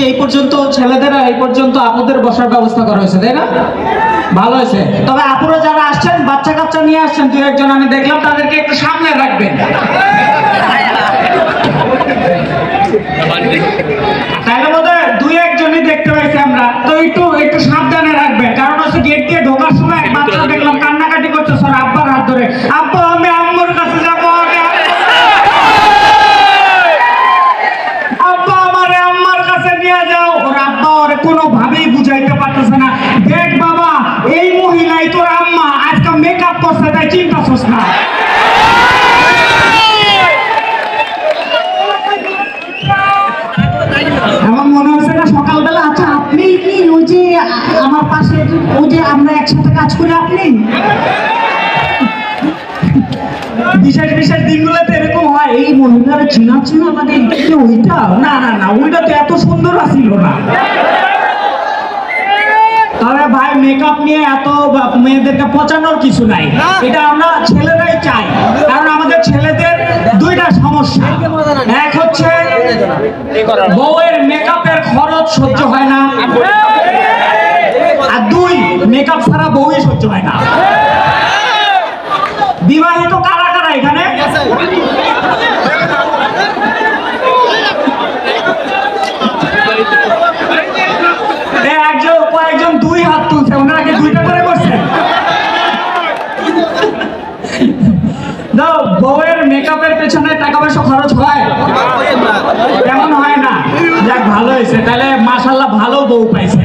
যে এই পর্যন্ত ছেলেদের এই পর্যন্ত আপুদের বসার ব্যবস্থা করা হয়েছে, তাই না? ভালো হয়েছে। তবে আপুরা যারা আসছেন বাচ্চা কাচ্চা নিয়ে আসছেন, দু একজন আমি দেখলাম, তাদেরকে একটু সামনে রাখবেন। আব্বার হাত ধরে। আব্বা আমি আম্মুর কাছে যাব আমি আব্বা আমারে আম্মার কাছে নিয়ে যাও ওর আব্বা ওরে কোনোভাবেই বুঝাইতে পারতেছে না দেখ বাবা এই মহিলাই তোর আম্মা আজকে মেকআপ করছে তাই চিন্তা করছ না আমার মনে হচ্ছে না সকালবেলা আচ্ছা আপনি কি ওই যে আ- ওই যে আমরা একসাথে কাজ করি আপনি? বিশেষ বিশেষ দিনগুলোতে এরকম হয়। এই মহিলারা চিনা চিনা মানে ওইটা? না না না ওইটা তো এত সুন্দর আসিল না। তবে ভাই মেকআপ নিয়ে এত মেয়েদেরকে পচানোর কিছু নাই। এটা আমরা ছেলেরাই চাই। কারণ আমাদের ছেলেদের দুইটা সমস্যা। এক হচ্ছে বউয়ের মেকআপের খরচ সহ্য হয় না। মেকআপ ছাড়া বউই সহ্য হয় না। বিবাহিত কারা কারা এখানে? কয়েকজন দুই হাত তুলছে দুইটা করে বউয়ের মেকআপের পেছনে টাকা পয়সা খরচ হয়। তেমন হয় না। যাক, ভালো হয়েছে। তাহলে মাশাল্লাহ ভালো বউ পাইছে।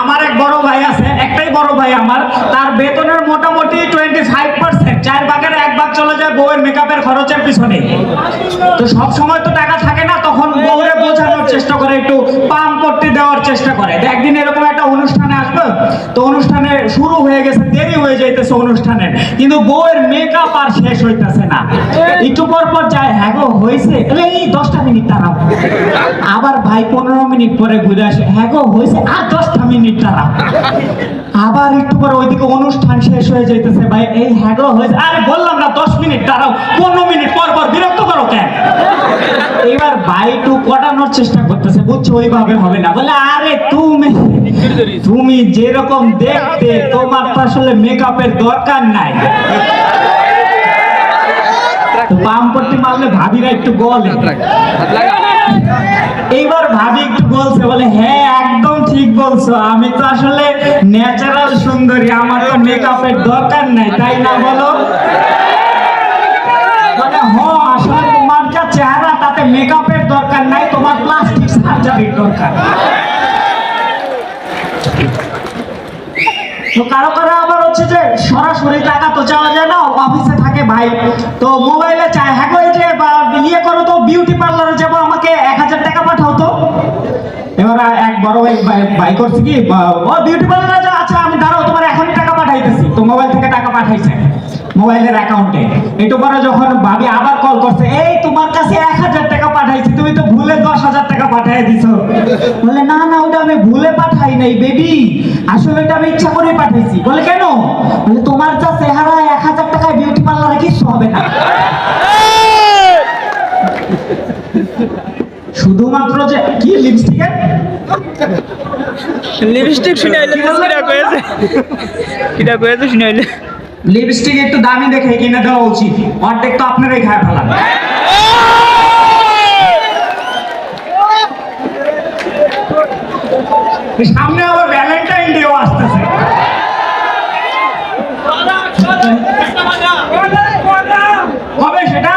আমার এক বড় ভাই আছে, একটাই বড় ভাই আমার। তার বেতনের মোটামুটি টোয়েন্টি ফাইভ পার্সেন্ট চার ভাগের এক ভাগ চলে যায় বউয়ের মেকআপের খরচের পিছনে। তো সব সময় তো টাকা থাকে না, তখন বউরে বোঝানোর চেষ্টা করে, একটু পাম্প করতে দেওয়ার চেষ্টা করে। একদিন এরকম একটা অনুষ্ঠানে তো অনুষ্ঠানে শুরু হয়ে গেছে, দেরি হয়ে যাইতেছে অনুষ্ঠানে। কিন্তু বউয়ের মেকআপ আর শেষ না। একটু পর পর যায় হ্যাঁ হয়েছে এই দশটা মিনিট দাঁড়াও। আবার ভাই পনেরো মিনিট পরে ঘুরে আসে হ্যাঁ হয়েছে আর দশটা মিনিট দাঁড়াও। আবার একটু পরে ওইদিকে অনুষ্ঠান শেষ হয়ে যাইতেছে, ভাই, এই হ্যাঁ হয়েছে আরে বললাম না, দশ মিনিট দাঁড়াও। পনেরো মিনিট পর পর বিরক্ত করো কেন? এবার ভাই একটু কটানোর চেষ্টা করতেছে, বুঝছ, ওইভাবে হবে না। বলে, আরে তুমি তুমি যেরকম দেখতে তোমার তো আসলে মেকআপের দরকার নাই। তো বাম পট্টি মারলে ভাবিরা একটু গলে এইবার ভাবি একটু বলছে বলে হ্যাঁ একদম ঠিক বলছো। আমি তো আসলে ন্যাচারাল সুন্দরী আমার তো মেকআপের দরকার নাই তাই না বলো? মানে হ আসলে তোমার যা চেহারা তাতে মেকআপের দরকার নাই তোমার প্লাস্টিক সার্জারির দরকার। তো কারও কারও আবার হচ্ছে যে সরাসরি টাকা তো চাওয়া যায় না অফিসে থাকে ভাই। তো মোবাইলে চায় হ্যাঁ গো, এই যে বা ইয়ে করো তো বিউটি পার্লারে যাব আমাকে এক হাজার টাকা পাঠাও তো। এবার এক বড় ভাই ভাই- করছে কি ও বিউটি পার্লারে যা আচ্ছা আমি দাঁড়াও তোমার এখন টাকা পাঠাইতেছি। তো মোবাইল থেকে টাকা পাঠাইছে মোবাইলের অ্যাকাউন্টে একটু পরে যখন ভাবি আবার কল করছে এই তোমার কাছে এক হাজার টাকা পাঠাইছি তুমি তো ভুলে দশ হাজার পাঠিয়ে দিছো। বলে না না ওটা আমি ভুলে পাঠাই নাই বেবি। আসলে এটা আমি ইচ্ছা করে পাঠাইছি। বলে কেন? বলে তোমার যা চেহারা এক হাজার টাকায় বিউটি পার্লারে কিছু হবে না। শুধুমাত্র যে কি লিপস্টিকের লিপস্টিক শুনে আইলে কিটা কয়েছে। কিটা কয়েছে শুনে আইলে। লিপস্টিক একটু দামি দেখে কিনে দেওয়া উচিত। অর্ধেক তো আপনারাই খায় ফেলান। সামনে আবার ভ্যালেন্টাইন ডেও আসতেছে। কবে সেটা?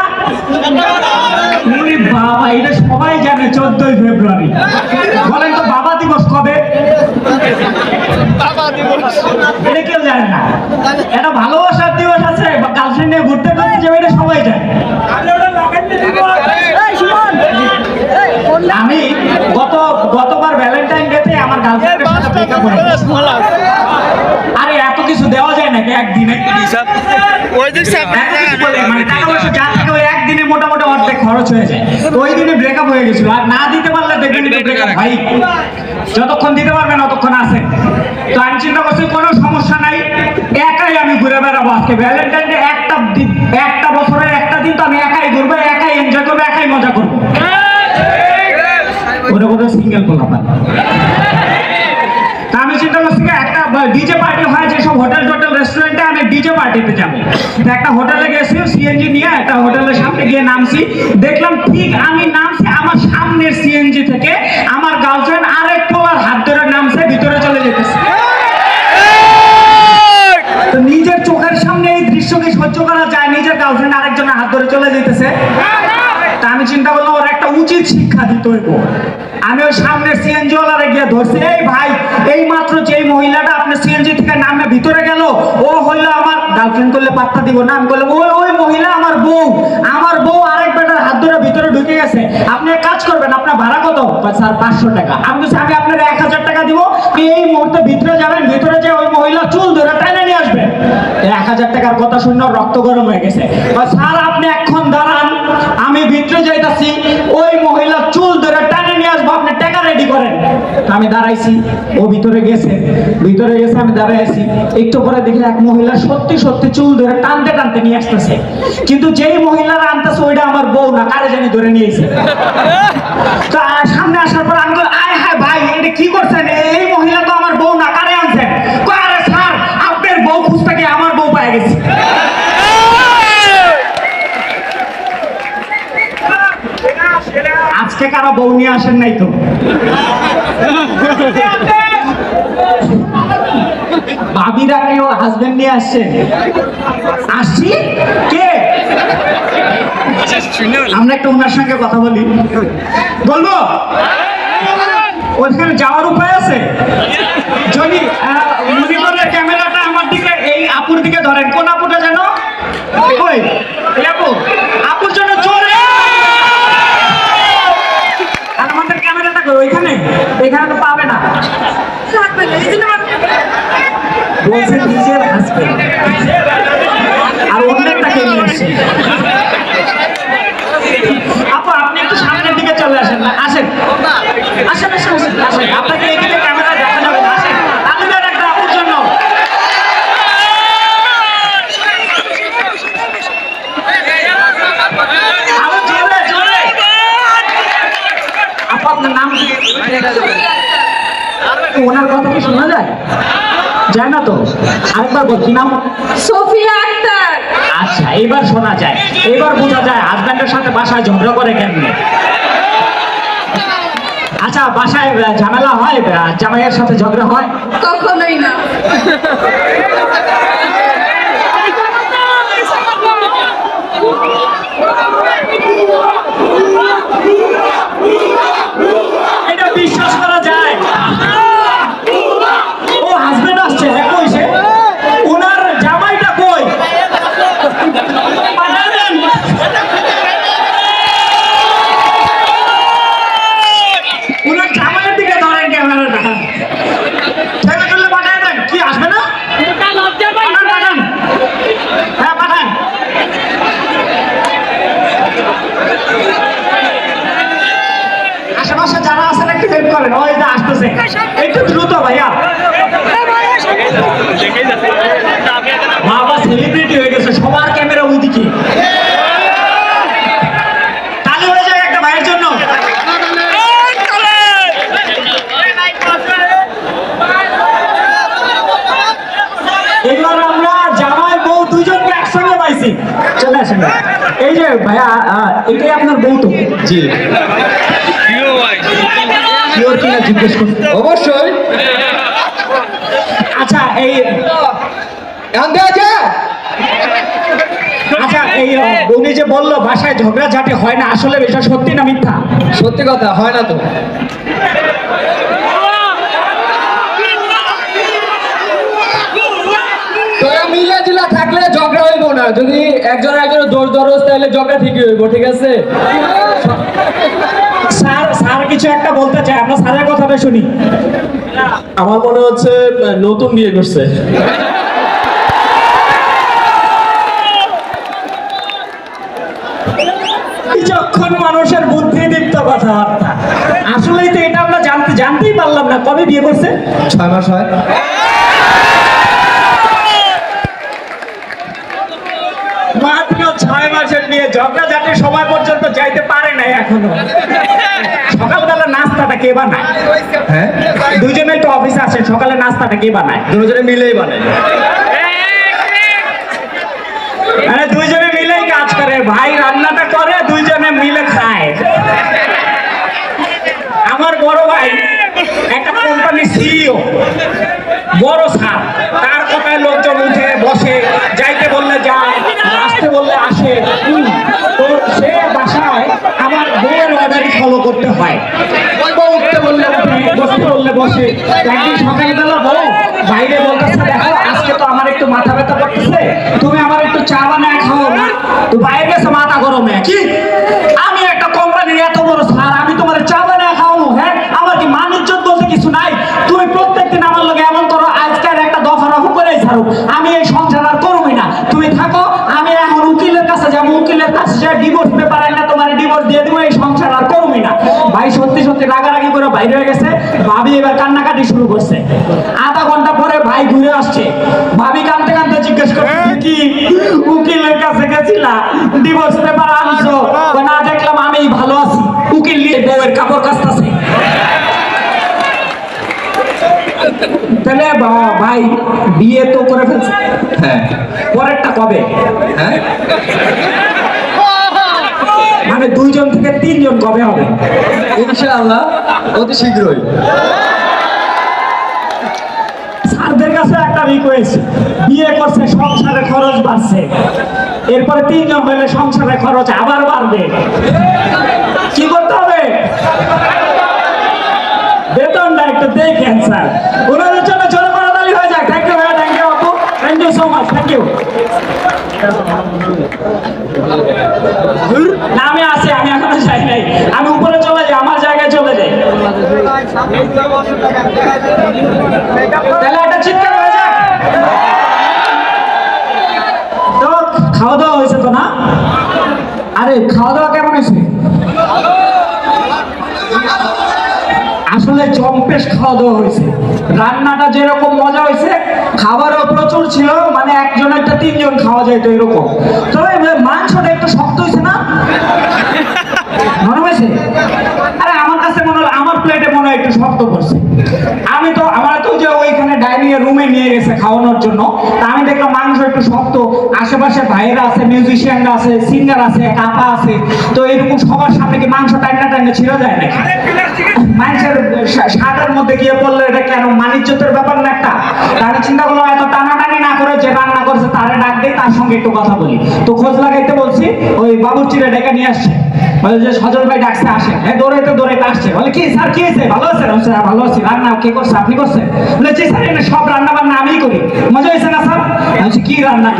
বাবা এটা সবাই জানে চোদ্দই ফেব্রুয়ারি। বলেন তো বাবা দিবস কবে? এটা কেউ জানে না। এটা ভালোবাসার দিবস আছে বা গার্লফ্রেন্ড নিয়ে ঘুরতে ঘুরতে যাবে এটা সবাই জানে। আমি গত গতবার ভ্যালেন্টাইন ডেতে আমার গার্লফ্রেন্ডের সাথে ব্রেকআপ আরে এত কিছু দেওয়া যায় নাকি? একদিনে? ওই দিক বলে, মানে টাকা পয়সা যা থাকে ওই একদিনে মোটামুটি অর্ধেক খরচ হয়ে যায়। ওই দিনে ব্রেকআপ হয়ে গেছিল। আর না দিতে পারলে দেখবেন ব্রেকআপ ভাই যতক্ষণ দিতে পারবেন ততক্ষণ আছে তো আমি চিন্তা করছি কোনো সমস্যা নাই। একাই আমি ঘুরে বেড়াবো আজকে। ভ্যালেন্টাইন ডে একটা দিন একটা বছরের একটা দিন তো আমি একাই ঘুরবো একাই এনজয় করব একাই মজা করব। ওরা বোধহয় সিঙ্গেল পোলাপান তা আমি চিন্তা করছি একটা ডিজে পার্টি হয় যেসব হোটেল টোটেল রেস্টুরেন্টে আমি ডিজে পার্টিতে যাব। একটা হোটেলে গেছি সিএনজি নিয়ে একটা হোটেলের সামনে গিয়ে নামছি। দেখলাম ঠিক আমি নামছি আমার সামনের সিএনজি থেকে, আমার গার্লফ্রেন্ড আরেক পোলার হাত ধরে নামছে, ভিতরে চলে যেতেছে তো নিজের চোখের সামনে এই দৃশ্যকে সহ্য করা যায় নিজের গার্লফ্রেন্ড আরেকজনের হাত ধরে চলে যেতেছে তা আমি চিন্তা করলাম ওর একটা উচিত শিক্ষা দিতে হইব। আমি ওই সামনের সিএনজি ওয়ালারে গিয়ে ধরছি। এই ভাই, এই মাত্র যেই মহিলাটা আপনার সিএনজি থেকে নামে ভিতরে গেল, ও হইল আমার গার্লফ্রেন্ড করলে পাত্তা দিব না। আমি বললাম, ওই ওই মহিলা আমার বউ। আমার বউ আরেক বেটার হাত ধরে ভিতরে ঢুকে গেছে। আপনি কাজ করবেন, আপনার ভাড়া কত? স্যার, পাঁচশো টাকা। আমি বলছি, আমি আপনার এক হাজার টাকা দিব। আপনি এই মুহূর্তে ভিতরে যাবেন, ভিতরে যে ওই মহিলা চুল ধরে টেনে নিয়ে আসবেন এক হাজার টাকার কথা শুনে রক্ত গরম হয়ে গেছে। স্যার, আপনি এখন দাঁড়ান। আমি ভিতরে যাইতাছি। ওই মহিলা চুল ধরে টানে নিয়ে আসব। আপনি রেডি করেন। আমি দাঁড়াইছি, ও ভিতরে গেছে ভিতরে গেছে, আমি দাঁড়াই আছি। একটু পরে এক মহিলা সত্যি সত্যি চুল ধরে টানতে টানতে নিয়ে আসতেছে। কিন্তু যেই মহিলারা আনতেছে, ওইটা আমার বউ না, কারে জানি ধরে নিয়েছে। তো সামনে আসার পর আমি আয় ভাই, এটা কি করছেন? এই মহিলা তো আমার বউ না, কারে আনছেন? আরে স্যার, আপনার বউ খুঁজতে আমার বউ পাই গেছে আজকে কারও বউ নিয়ে আসেন নাই তো? ভাবিরা কেউ হাজবেন্ড নিয়ে আসছেন আসছি? কে? আমরা একটু ওনার সঙ্গে কথা বলি। বলব? ওইখানে যাওয়ার উপায় আছে? যদি ক্যামেরাটা আমার দিকে, এই আপুর দিকে ধরেন। কোন আপুটা যেন ওই এই আপু আপুর জন্য চলে আর আমাদের ক্যামেরাটা কই ওইখানে এখানে তো পাবে না বলছে নিজের হাজবেন্ড আর নিয়ে আপু, আপনি একটু সামনের দিকে চলে আসেন না, আসেন। আসেন আসেন আসেন আসেন। আপনাকে এদিকে ক্যামেরা দেখা। আসেন। ওনার কথা কি শোনা যায়? যায় না তো? আরেকবার বল, কি নাম? সোফিয়া আক্তার। আচ্ছা এবার শোনা যায়। এবার বোঝা যায় হাজব্যান্ডের সাথে বাসায় ঝগড়া করে কেমনে আচ্ছা বাসায় ঝামেলা হয় জামাইয়ের সাথে ঝগড়া হয়? কখনোই না এটা বিশ্বাস করা যায় ও হাজবেন্ড আসছে হ্যাঁ কই সে ওনার জামাইটা কই পাঠায় দেন। ওনার জামাইয়ের দিকে ধরেন ক্যামেরাটা ঠেলে ঠেলে পাঠায় দেন কি আসবে না পাঠান পাঠান হ্যাঁ পাঠান আশেপাশে যারা আছেন একটু হেল্প করেন ওই যে আসতেছে একটু দ্রুত ভাইয়া বাবা সেলিব্রিটি হয়ে গেছে সবার ক্যামেরা ওইদিকে তাহলে হয়ে যায় একটা ভাইয়ের জন্য এবার আমরা জামাই বউ দুজনকে একসঙ্গে পাইছি চলে আসেন এই যে ভাইয়া এটাই আপনার বউ তো জি। শিওর কিনা জিজ্ঞেস করতে অবশ্যই। আচ্ছা এই আচ্ছা এই উনি যে বলল বাসায় ঝগড়াঝাটি হয় না আসলে এটা সত্যি না মিথ্যা? সত্যি কথা হয় না তো। তোরা মিলা জিলা থাকলে ঝগড়া হইব না। যদি একজন একজনের দোষ দরজ তাহলে ঝগড়া ঠিকই হইব ঠিক আছে? স্যার স্যার কিছু একটা বলতে চাই আমরা স্যারের কথাটা শুনি। আমার মনে হচ্ছে নতুন বিয়ে করছে। বিচক্ষণ মানুষের বুদ্ধিদীপ্ত কথাবার্তা আসলেই তো এটা আমরা জানতে জানতেই পারলাম না কবে বিয়ে করছে। ছয় মাস হয়। মাত্র ছয় মাসের মেয়ে ঝগড়া ঝাঁটি সময় পর্যন্ত যাইতে পারে নাই এখনও। সকালবেলা নাস্তাটা কে বানায়? হ্যাঁ? দুজনে তো অফিসে আসে সকালে নাস্তাটা কে বানায়? দুজনে মিলেই মানে দুইজনে মিলেই কাজ করে। ভাই রান্নাটা করে দুইজনে মিলে খায়। আমার বড় ভাই একটা কোম্পানির সিইও বড় স্যার তার কথায় লোকজন উঠে বসে হুম। তো সে বাসায় আমার বউয়ের অর্ডারই ফলো করতে হয়। বললে উঠে বললে বসে। একদিন সকালবেলা বউ, বাইরে বলতেছে, দেখো, আজকে তো আমার একটু মাথা ব্যথা করতেছে। তুমি আমার একটু চা বানায় খাও না। তো বাইরে গেছে মাথা গরমে, কি? আমি একটা কোম্পানির এত বড় স্যার আমি তোমার চা বানায় খাওয়াবো হ্যাঁ আমার কি মান ইজ্জত বলতে কিছু নাই তুমি প্রত্যেকদিন আমার লগে এমন করো আজকের একটা দফা রফা করে ছাড়ো আমি এই সংসার আর করবোই না তুমি থাকো আমি এখন উকিলের কাছে যাব উকিলের কাছে যা ডিভোর্স পেপার না তোমার ডিভোর্স দিয়ে দেবো এই সংসার আর করবোই না ভাই সত্যি সত্যি রাগারাগি করে বাইরে হয়ে গেছে ভাবি এবার কান্নাকাটি শুরু করছে। আধা ঘণ্টা পরে ভাই ঘুরে আসছে। ভাবি কাঁদতে কাঁদতে জিজ্ঞেস করছে কি উকিলের কাছে গেছিলা? ডিভোর্স পেপার আনছো? না দেখলাম আমি ভালো আছি। উকিল নিয়ে বউয়ের কাপড় কাচতাছে। তাহলে ভাই বিয়ে তো করে ফেলছে। হ্যাঁ। পরেরটা কবে? হ্যাঁ? মানে দুইজন থেকে তিনজন কবে হবে? ইনশাআল্লাহ অতি শীঘ্রই। স্যারদের কাছে একটা রিকোয়েস্ট বিয়ে করছে সংসারে খরচ বাড়ছে। এরপরে তিনজন হইলে সংসারে খরচ আবার বাড়বে। কি করতে হবে? বেতনটা একটু দেখেন স্যার। ওনাদের জন্য thank so much. Thank you. না, আমি আছি, আমি এখনও যাই নাই আমি উপরে চলে যাই, আমার জায়গায় চলে যাই তাহলে একটা চিৎকার হয়ে যাক তো খাওয়া দাওয়া হয়েছে তো না আরে খাওয়া দাওয়া কেমন হয়েছে আসলে জম্পেশ খাওয়া দাওয়া হয়েছে। রান্নাটা যেরকম মজা হয়েছে, খাবারও প্রচুর ছিল মানে একজন একটা তিনজন খাওয়া যায় তো এরকম। তবে মাংসটা একটু শক্ত হয়েছে না? মনে হয়েছে আরে আমার কাছে মনে হলো আমার প্লেটে মনে হয় একটু শক্ত পড়ছে আমি তো, আমার তো যে ওইখানে ডাইনিং রুমে নিয়ে গেছে খাওয়ানোর জন্য, তা আমি দেখলাম মাংস একটু শক্ত। আশেপাশে ভাইয়েরা আছে মিউজিশিয়ানরা আছে সিঙ্গার আছে কাপা আছে। তো এরকম সবার সামনে কি মাংস টাইনা ছিঁড়ে যায় নাকি? শার্টের মধ্যে গিয়ে পড়লে এটা কেন মানিজ্যতের ব্যাপার না একটা? চিন্তা করলাম, এত টানাটানি না করে যে রান্না করছে, তারে ডাক দিই, তার সঙ্গে একটু কথা বলি। তো খোঁজ লাগাইতে বলছি, ওই বাবুর্চিরে ডেকে নিয়ে আসছে। বলে যে সজল ভাই ডাকছে আসে হ্যাঁ দৌড়াইতে দৌড়াইতে আসছে। বলে, কি স্যার, কি হয়েছে? ভালো "হ্যাঁ, ভালো আছি। রান্না কে করছে আপনি করছেন? বলে জি স্যার সব করি। মজা হয়েছে না স্যার? বলছি, কি রান্না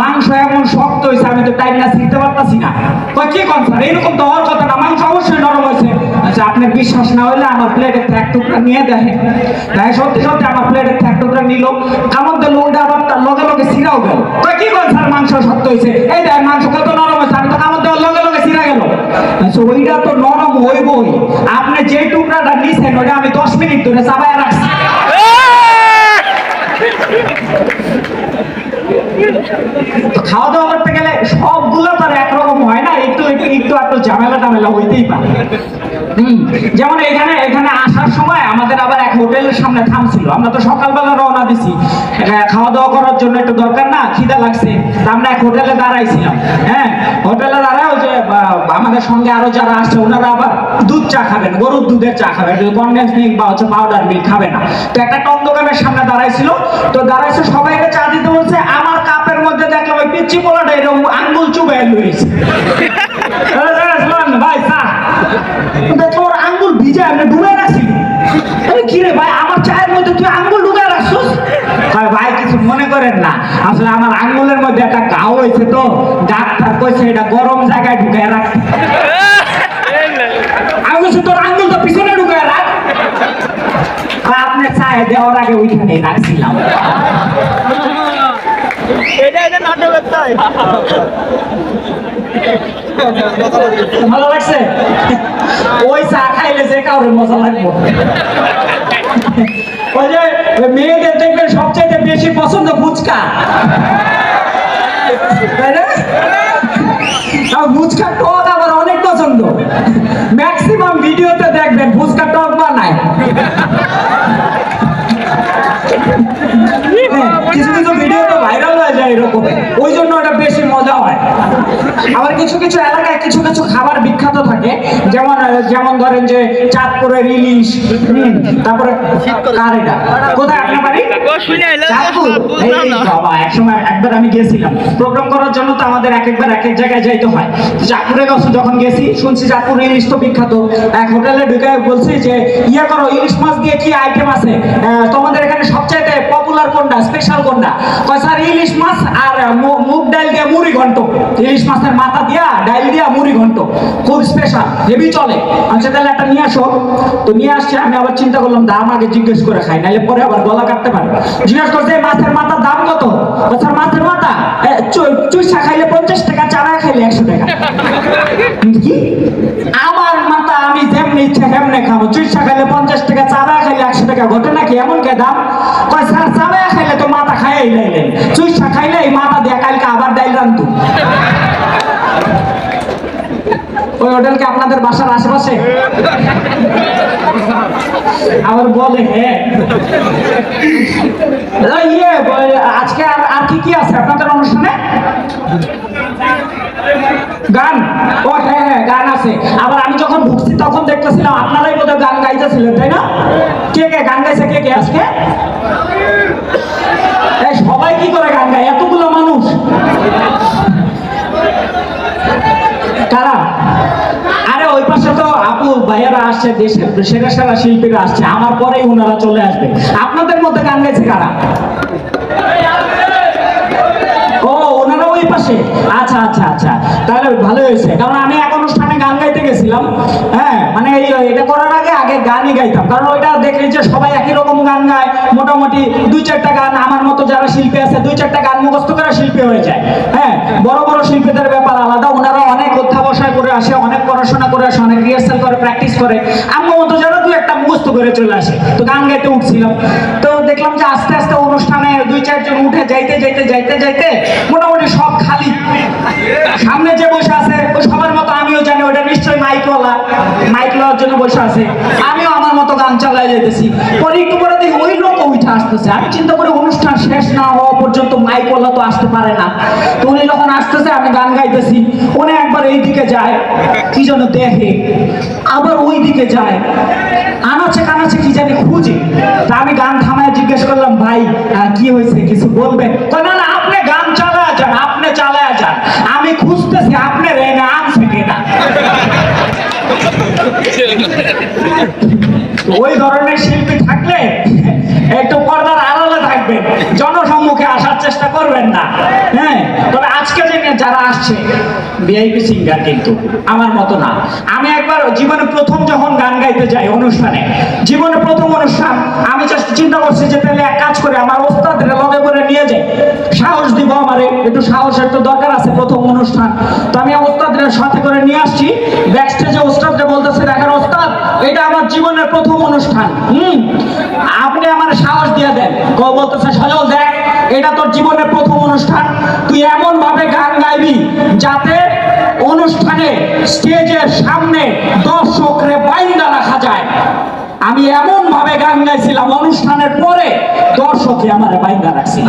মাংস এমন শক্ত হয়েছে আমি তো টাইম না শিখতে পারতাছি না। কি কন স্যার? তো হওয়ার কথা না মাংস অবশ্যই নরম হয়েছে। আচ্ছা আপনার বিশ্বাস না হলে আমার প্লেটের এক টুকরা নিয়ে দেখেন। তাই সত্যি সত্যি আমার প্লেটের এক টুকরা নিল। কামড় দিল ওটা আবার তার লগে লগে সিরাও গেল। কয় কি কন স্যার মাংস শক্ত হয়েছে? এই দেখ মাংস কত নরম হয়েছে আমি তো কামড় দেওয়ার লগে লগে সিরা গেল। আচ্ছা ওইটা তো নরম হইবই। আপনি যে টুকরাটা নিছেন ওটা আমি দশ মিনিট ধরে চাবায় রাখছি। খাওয়া দাওয়া করতে গেলে সবগুলো তার এক একরকম একটু একটু ঝামেলা টামেলা হইতেই পারে। যেমন এখানে এখানে আসার সময় আমাদের আবার এক হোটেলের সামনে থামছিল। আমরা তো সকালবেলা রওনা দিছি। খাওয়া দাওয়া করার জন্য একটু দরকার না, খিদা লাগছে। তা আমরা এক হোটেলে দাঁড়াইছিলাম। হ্যাঁ হোটেলে দাঁড়ায় যে আমাদের সঙ্গে আরও যারা আসছে, ওনারা আবার দুধ চা খাবেন, গরুর দুধের চা খাবেন। কনডেন্স মিল্ক বা হচ্ছে পাউডার মিল্ক খাবে না। তো একটা টক দোকানের সামনে দাঁড়াইছিল। তো দাঁড়াইছে সবাইকে চা দিতে বলছে, আমার কাপের মধ্যে দেখলাম ওই পিচ্ছি পোলাটা এরকম আঙ্গুল চুবে লুইছে। ভাই চা দেখো আঙ্গুল ভিজে আমি ডুবে রাখছি আরে কি রে ভাই আমার চায়ের মধ্যে তুই আঙ্গুল ঢুকে রাখছিস ভাই কিছু মনে করেন না আসলে আমার আঙ্গুলের মধ্যে একটা ঘাও হয়েছে তো ডাক্তার কইছে এটা গরম জায়গায় ঢুকে রাখতে আমি তোর আঙ্গুল তো পিছনে ঢুকে রাখ আর আপনি চায়ে দেওয়ার আগে ওইখানে রাখছিলাম এটা এটা নাটকের তাই। ভালো লাগছে? ওই চা খাইলে যে কাউরে মজা লাগবে। ওই যে মেয়েদের দেখবেন সবচেয়ে বেশি পছন্দ ফুচকা। তাই না? ফুচকা টক আবার অনেক পছন্দ। ম্যাক্সিমাম ভিডিওতে দেখবেন ফুচকা টক বানায়। ওই জন্য ওটা বেশি মজা হয়। আবার কিছু কিছু এলাকায় কিছু কিছু খাবার বিখ্যাত থাকে। যেমন যেমন ধরেন যে চাঁদপুরের ইলিশ তারপরে এটা। কোথায় আপনার বাড়ি? ও শুনে এলো চাঁদপুর। এই বাবা একসময় একবার আমি গেছিলাম। প্রোগ্রাম করার জন্য তো আমাদের এক একবার এক এক জায়গায় যাইতে হয়। চাঁদপুরে যখন গেছি শুনছি চাঁদপুর ইলিশ তো বিখ্যাত। এক হোটেলে ঢুকে বলছি যে ইয়ে করো ইলিশ মাছ দিয়ে কি আইটেম আছে? আহ, তোমাদের এখানে সবচাইতে পপুলার কোনটা? স্পেশাল কোনটা? কয় স্যার ইলিশ মাছ আর মুগ ডাল দিয়ে মুড়ি ঘন্ট। ইলিশ মাছের মাথা দিয়া ডাল দিয়া মুড়ি ঘন্ট। খুব স্পেশাল হেভি চলে। আচ্ছা তাহলে একটা নিয়ে আসো। তো নিয়ে আসছে, আমি আবার চিন্তা করলাম দাম আগে জিজ্ঞেস করে খাই নাহলে পরে আবার গলা কাটতে পারে। জিজ্ঞেস করছে মাছের মাথার দাম কত? স্যার মাছের মাথা চুইসা খাইলে পঞ্চাশ টাকা চারা খাইলে একশো টাকা। কি? আমার মাথা আমি যেমনি ইচ্ছা তেমনি খাব। চুইসা খাইলে পঞ্চাশ টাকা চারা খাইলে একশো টাকা, ঘটে নাকি এমন কে দাম? কয়, স্যার খাইলে তো মাথা খাইয়াই লাইলেন। চুইসা খাইলে এই মাথা দিয়ে কালকে আবার ডাইল রান্ধু। ওই হোটেল কি আপনাদের বাসার আশেপাশে? আবার বলে হ্যাঁ ইয়ে আজকে আর আর কি কি আছে আপনাদের অনুষ্ঠানে? গান? ও হ্যাঁ হ্যাঁ গান আছে। আবার আমি যখন তখন দেখতেছিলাম, আপনারাই বোধহয় গান গাইতেছিলেন, তাই না? কে কে গান গাইছে, কে কে আজকে? সবাই কি করে গান গায়? এতগুলো মানুষ। কারা? আরে, ওই পাশে তো আপু, ভাইয়ারা আসছে, দেশের সেরা সেরা শিল্পীরা আসছে। আমার পরেই ওনারা চলে আসবে। আপনাদের মধ্যে গান গাইছে কারা? ও ওনারা ওই পাশে। আচ্ছা আচ্ছা আচ্ছা। তাহলে ভালো হয়েছে। কারণ আমি এক অনুষ্ঠানে গান গাইতে গেছিলাম হ্যাঁ মানে এটা করার আগে আগে গানই গাইতাম। কারণ ওইটা দেখলি যে সবাই একই রকম গান গায়, মোটামুটি দুই চারটা গান আমার মতো যারা শিল্পী আছে, দুই চারটা গান মুখস্থ করে শিল্পী হয়ে যায় হ্যাঁ। বড় বড় শিল্পীদের ব্যাপার আলাদা, ওনারা অনেক অধ্যাবসায় করে আসে, অনেক পড়াশোনা করে আসে, অনেক রিহার্সাল করে প্র্যাকটিস করে। আমার মতো যারা দু একটা মুখস্থ করে চলে আসে, তো গান গাইতে উঠছিলাম। তো দেখলাম যে আস্তে আস্তে অনুষ্ঠানে দুই চারজন উঠে যাইতে যাইতে যাইতে যাইতে মোটামুটি মাইকওয়ালা মাইক লওয়ার জন্য বসে আছে। আমিও আমার মতো গান চালাই যেতেছি পরে একটু পরে দেখি ওই লোক উঠে আসতেছে। আমি চিন্তা করি অনুষ্ঠান শেষ না হওয়া পর্যন্ত মাইকওয়ালা তো আসতে পারে না। তো উনি যখন আসতেছে, আমি গান গাইতেছি। উনি একবার এই দিকে যায়, কি যেন দেখে। আবার ওই দিকে যায় কি জানি খুঁজে। তা আমি গান থামায় জিজ্ঞেস করলাম, ভাই কি হয়েছে? কিছু বলবেন? না না, আপনি গান চালায় যান, আপনি চালায় যান। আমি খুঁজতেছি আপনি রে না আনছে কিনা? ওই ধরনের শিল্পী থাকলে একটু পর্দার আড়ালে থাকবেন। জনসম্মুখে আসার চেষ্টা করবেন না। হ্যাঁ তবে আজকে যে যারা আসছে ভিআইপি সিঙ্গার কিন্তু, আমার মতো না। আমি একবার জীবনে প্রথম যখন গান গাইতে যাই অনুষ্ঠানে, জীবনে প্রথম অনুষ্ঠান, আমি জাস্ট চিন্তা করছি যে তাহলে এক কাজ করে, আমার ওস্তাদের লগে করে নিয়ে যাই। সাহস দিব আমারে, একটু সাহসের তো দরকার আছে প্রথম অনুষ্ঠান। তো আমি ওস্তাদের সাথে করে নিয়ে আসছি ব্যাক স্টেজে ওস্তাদকে বলতেছে, দেখেন ওস্তাদ, এটা আমার জীবনের প্রথম অনুষ্ঠান। হুম, আপনি আমার সাহস দিয়ে দেন। কেউ বলতেছে, সজল দেখ এটা তোর জীবনের প্রথম অনুষ্ঠান। তুই এমন ভাবে গান গাইবি যাতে অনুষ্ঠানে স্টেজের সামনে দর্শকরে বাইন্দা রাখা যায়। আমি এমন ভাবে গান গাইছিলাম, অনুষ্ঠানের পরে দর্শকে আমার বাইন্দা রাখছিল।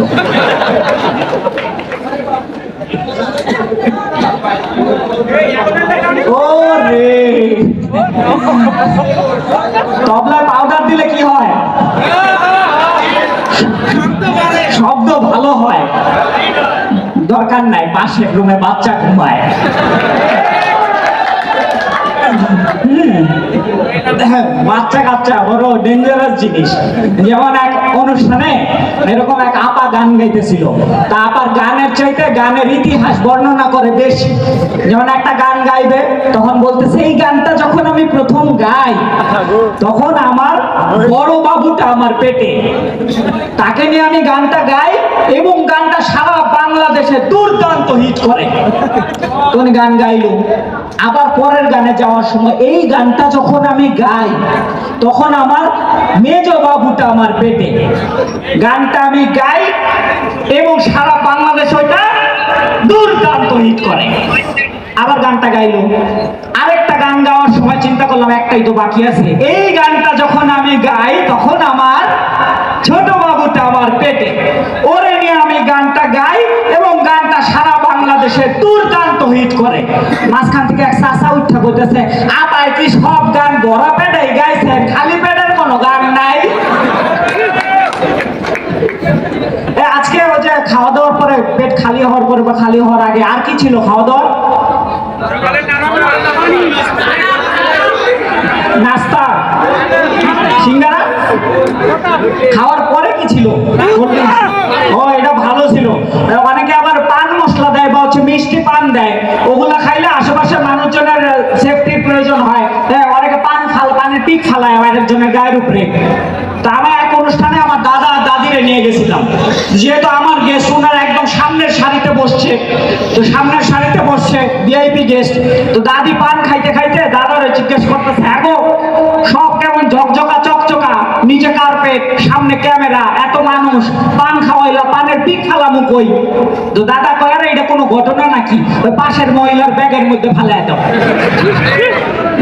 তবলায় পাউডার দিলে কি হয়? শব্দ ভালো হয়। দরকার নাই পাশের রুমে বাচ্চা ঘুমায়। বাচ্চা কাচ্চা, বড় ডেঞ্জারাস জিনিস। যেমন এক অনুষ্ঠানে এরকম এক আপা গান গাইতেছিল। তা আপার গানের চাইতে গানের ইতিহাস বর্ণনা করে বেশি। যেমন একটা গান গাইবে, তখন বলতেছে, এই গানটা যখন আমি প্রথম গাই, তখন আমার বড় বাবুটা আমার পেটে। তাকে নিয়ে আমি গানটা গাই এবং গানটা সারা বাংলাদেশে দুর্দান্ত হিট করে। তখন গান গাইলো। আবার পরের গানে যাওয়ার সময় এই গানটা যখন আমি গাই, তখন আমার মেজ বাবুটা আমার পেটে গানটা আমি গাই এবং সারা বাংলাদেশ ওইটা দুর্দান্ত হিট করে। আবার গানটা গাইলো। আরেকটা গান গাওয়ার সময় চিন্তা করলাম, একটাই তো বাকি আছে। এই গানটা যখন আমি গাই, তখন আমার ছোট বাবুটা আমার পেটে। ওরে গানটা গাই এবং গানটা সারা বাংলাদেশে দুর্দান্ত হিট করে। মাঝখান থেকে এক চাষা উঠা বলতেছে আপায় কি সব গান বড় পেটেই গাইছে? খালি পেটের কোনো গান নাই? আজকে ওই যে খাওয়া দাওয়ার পরে পেট খালি হওয়ার পরে বা খালি হওয়ার আগে আর কি ছিল খাওয়া দাওয়ার নাস্তা। সিঙ্গারা? খাওয়ার পরে কি ছিল? ও, এটা ভালো ছিল। অনেকে আবার পান মশলা দেয় বা হচ্ছে মিষ্টি পান দেয়। ওগুলা খাইলে আশেপাশের মানুষজনের সেফটির প্রয়োজন হয়। হ্যাঁ অনেকে পান খাল, পানের পিক ফালায় আমাদের জন্য গায়ের উপরে। তা আমি এক অনুষ্ঠানে আমার দাদা আর দাদিরে নিয়ে গেছিলাম। যেহেতু আমার গেস্ট ওনার একদম সামনের সারিতে বসছে। তো সামনের সারিতে বসছে ভিআইপি গেস্ট তো দাদি পান খাইতে খাইতে দাদারে জিজ্ঞেস করতেছে হ্যাঁ সব কেমন ঝকঝকা চকচকা নিচে কার্পেট সামনে ক্যামেরা এত মানুষ পান খাওয়াইলা পানের পিক খালামু কই? তো দাদা কয় আরে এটা কোনো ঘটনা নাকি? ওই পাশের মহিলার ব্যাগের মধ্যে ফালাই দাও।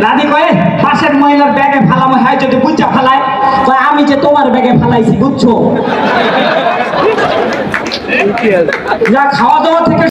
দাদি কয়ে পাশের মহিলার ব্যাগে ফালামু হয় যদি বুঝা ফালায়। কয় আমি যে তোমার ব্যাগে ফালাইছি বুঝছ? যা খাওয়া দাওয়া থেকে